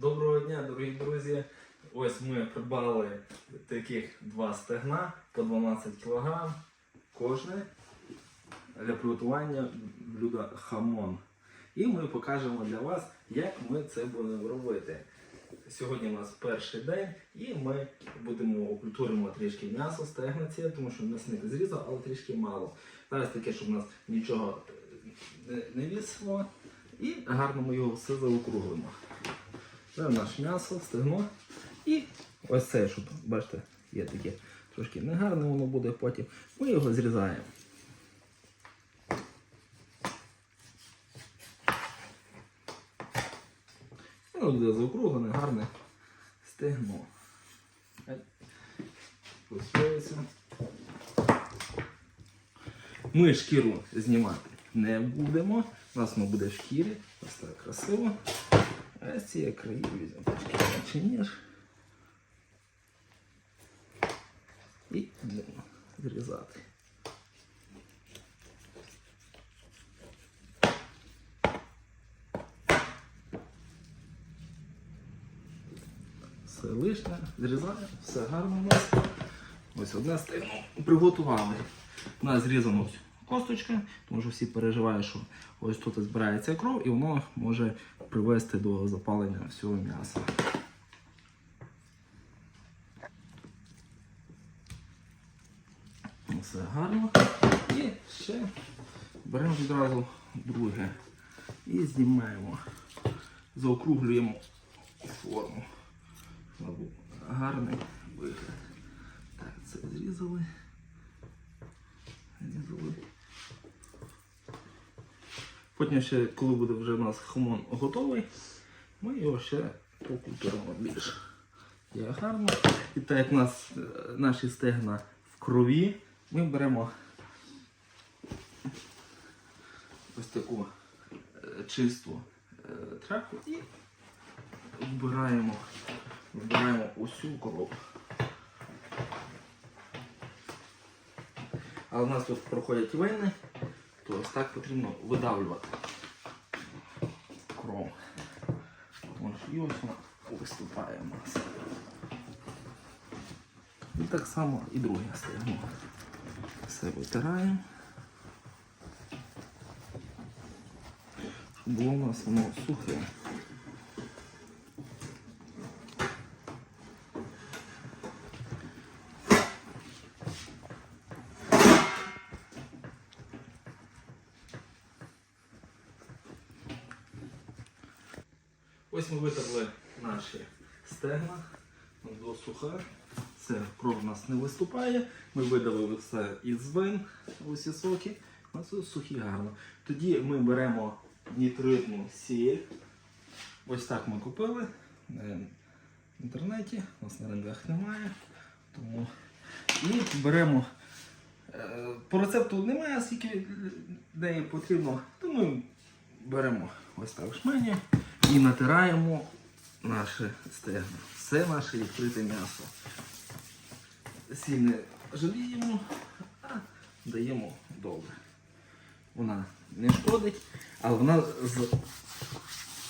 Доброго дня, дорогі друзі. Ось ми придбали таких два стегна по 12 кг кожне для приготування блюда хамон. І ми покажемо для вас, як ми це будемо робити. Сьогодні у нас перший день, і ми будемо окультуримо трішки м'ясо, стегна ці, тому що м'ясник зрізав, але трішки мало. Зараз таке, щоб у нас нічого не, вісило. І гарно ми його все заокруглимо. Це наше м'ясо, стегно. І ось це, щоб, бачите, є таке трошки негарне, воно буде потім. Ми його зрізаємо. Воно буде заокруглене, гарне стегно. Ось Ми шкіру знімати не будемо. У нас воно буде в шкірі. Ось так красиво. А з цієї краї візьмемо менше ніж. І будемо зрізати. Все лишнє, зрізаємо, все гарно у нас. Ось одне стегно приготували. У нас зрізано ось косточка, тому що всі переживають, що ось тут збирається кров і воно може привести до запалення всього м'яса. Все гарно. І ще беремо відразу друге і знімаємо, заокруглюємо форму. Гарний вигляд. Так, це зрізали. Потім ще, коли буде вже у нас хамон готовий, ми його ще покультуримо більше. Є гарно. І так як у нас е, наші стегна в крові, ми беремо ось таку е, чисту е, тряпку і вбираємо, вбираємо усю кров. А у нас тут проходять вени, то ось так потрібно видавлювати кров. І ось вона виступає у нас. І так само і друге стегно. Все витираємо. Щоб було у нас воно сухе. Ось ми витерли наші стегна до. Це кров у нас не виступає. Ми видалили все із вен, усі соки. У нас сухі гарно. Тоді ми беремо нітритну сіль. Ось так ми купили е, в інтернеті. У нас на ринках немає. Тому... І беремо. е, По рецепту немає, скільки неї потрібно, то ми беремо ось так шмені і натираємо наше стегно. Все наше відкрите м'ясо. Сіль не жаліємо, а даємо добре. Вона не шкодить, але вона з...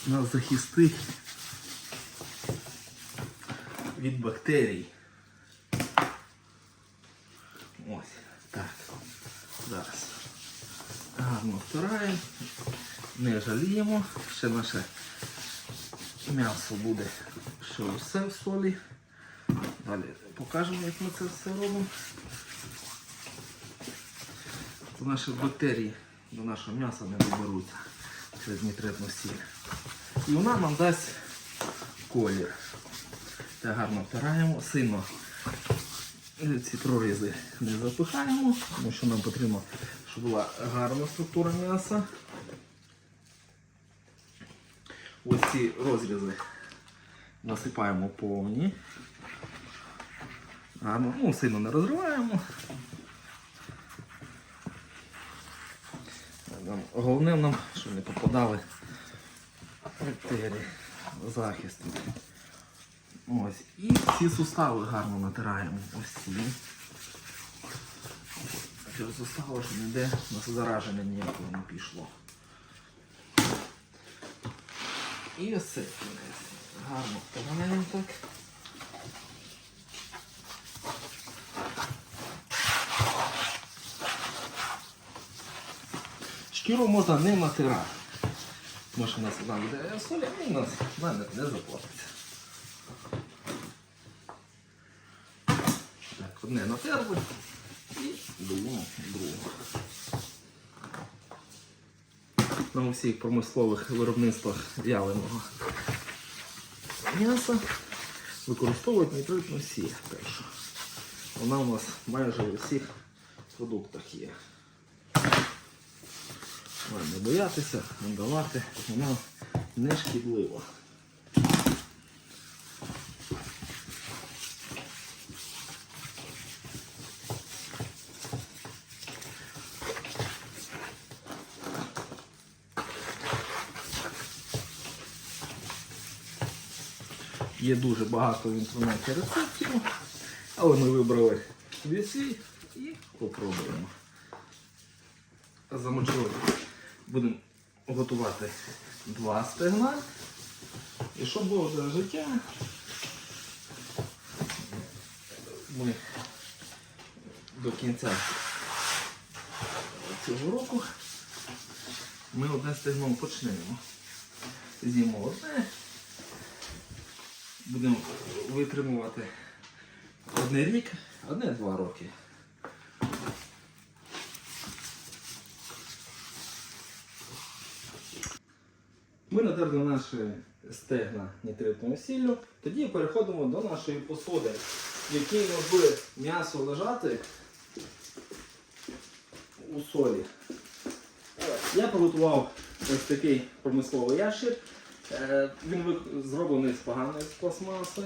нас захистить від бактерій. Ось так. Зараз. Гарно втираємо, не жаліємо. Ще наше м'ясо буде ще все в солі. Далі покажемо, як ми це все робимо. То наші бактерії до нашого м'яса не доберуться через нітритну сіль. І вона нам дасть колір. Так гарно втираємо, сильно ці прорізи не запихаємо, тому що нам потрібно, щоб була гарна структура м'яса. Ось ці розрізи насипаємо повні. Гарно, ну, сильно не розриваємо. Головне нам, щоб не попадали бактерії, захист. Ось. І ці сустави гарно натираємо. Ось ці. Через сустави, щоб ніде у нас зараження ніякого не пішло. І ось це гарно вставляємо так. Шкіру можна не натирати. Може у нас там де соля, і у нас мене не заплатиться. Так, одне натерли і додаємо друге. На усіх промислових виробництвах вяленого м'яса використовують нітритну сіль. теж. вона у нас майже у всіх продуктах є. Не боятися, не давати, вона не шкідлива. Є дуже багато в інтернеті рецептів, але ми вибрали собі свій і попробуємо. Замочили. Будемо готувати два стегна. І щоб було для життя, ми до кінця цього року ми одне стегно почнемо. З'їмо одне, будемо витримувати одне рік, одне-два роки. Ми натерли наші стегна нітритною сіллю, тоді переходимо до нашої посуди, в якій нас м'ясо лежати у солі. Я приготував ось такий промисловий ящик. Е, Він зроблений з поганої пластмаси,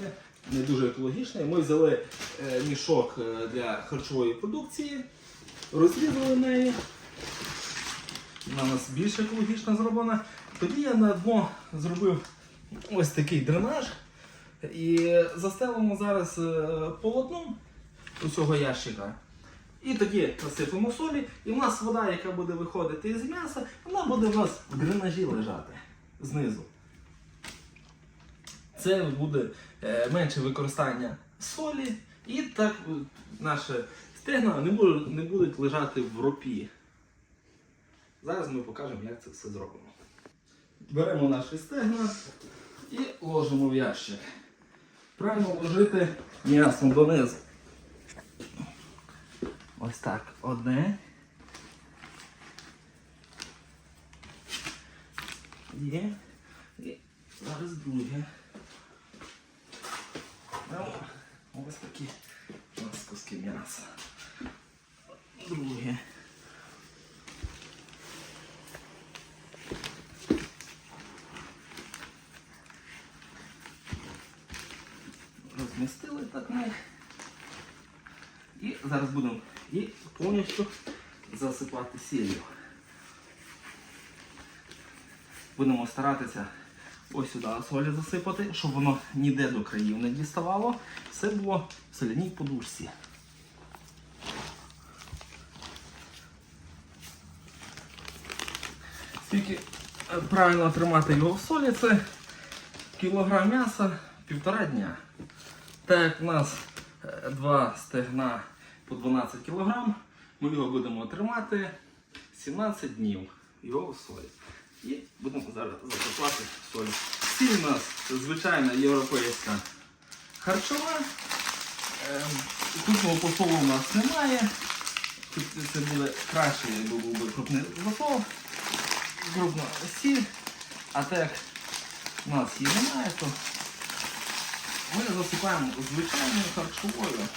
не дуже екологічний. Ми взяли е, мішок е, для харчової продукції, розрізали неї. Вона у нас більш екологічно зроблена. Тоді я на дно зробив ось такий дренаж. І застелимо зараз полотном усього ящика. І тоді насипемо солі, і в нас вода, яка буде виходити із м'яса, вона буде в нас в дренажі лежати знизу. Це буде е, менше використання солі, і так е, наші стегна не будуть, не будуть лежати в ропі. Зараз ми покажемо, як це все зробимо. Беремо наші стегна і ложимо в ящик. Правильно ложити м'ясо донизу. Ось так. Одне. Є. І зараз друге. Беремо ось такі у нас куски м'яса. Друге. Розмістили так ми. І зараз будемо і повністю засипати сіллю. Будемо старатися ось сюди солі засипати, щоб воно ніде до країв не діставало. Все було в соляній подушці. Скільки е, правильно тримати його в солі, це кілограм м'яса півтора дня. Так як в нас е, два стегна по 12 кг, ми його будемо тримати 17 днів його в солі. І будемо зараз засипати солі. Сіль у нас звичайна європейська харчова. Ем, Крупного посолу у нас немає. Тут це буде краще, якби був би крупний засол. Крупна сіль. А так як у нас її немає, то ми засипаємо звичайною харчовою.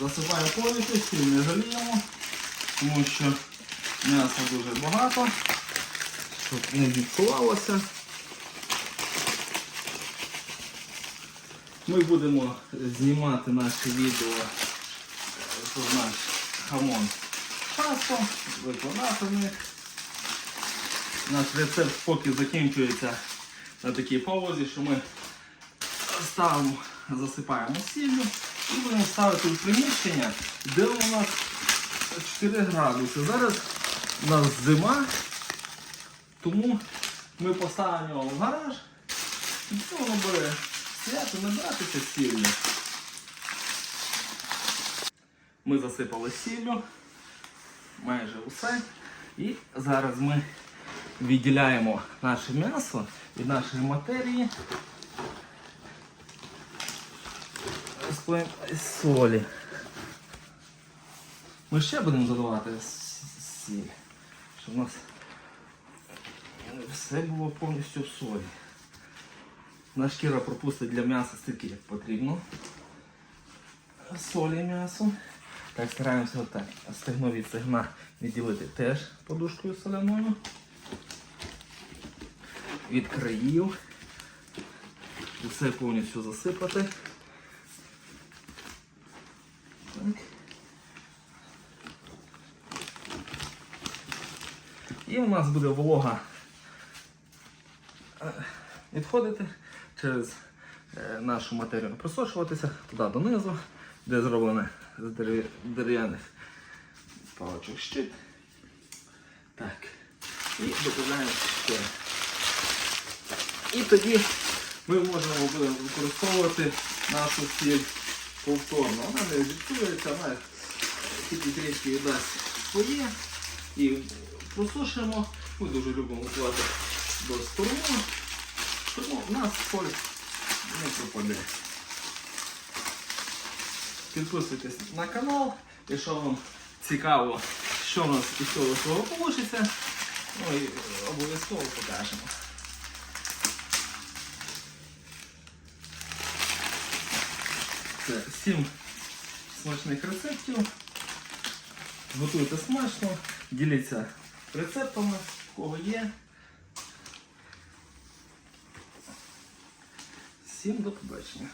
Засипаю повністю, сіль не жаліємо, тому що м'яса дуже багато, щоб не відсувалося. Ми будемо знімати наші відео е, про наш хамон часто, виконати в них. Наш рецепт поки закінчується на такій паузі, що ми ставимо, засипаємо сіллю і будемо ставити в приміщення, де у нас 4 градуси. Зараз у нас зима, тому ми поставимо його в гараж і все воно бере свято не братися сіллю. Ми засипали сіллю, майже усе. І зараз ми відділяємо наше м'ясо від нашої матерії. Розкладаємо солі. Ми ще будемо додавати сіль, щоб у нас все було повністю в солі. Наша шкіра пропустить для м'яса стільки, як потрібно. Солі м'ясо. Так, стараємося отак. Стегно від стегна відділити теж подушкою соляною. Від країв. Усе повністю засипати. Так. І у нас буде волога е, відходити через е, нашу матерію просочуватися туди донизу, де зроблене з дерев'яних паличок щит. Так. І додаємо ще. І тоді ми можемо будемо використовувати нашу сіль повторно. Вона не відчується, вона тільки трішки віддасть своє. І просушуємо. Ми дуже любимо готувати до сторону, тому в нас соль не пропаде. Підписуйтесь на канал, якщо вам цікаво, що у нас із цього всього вийде, ну і обов'язково покажемо. Це 7 смачних рецептів. Готуйте смачно, діліться рецептами, в кого є. Всім до побачення.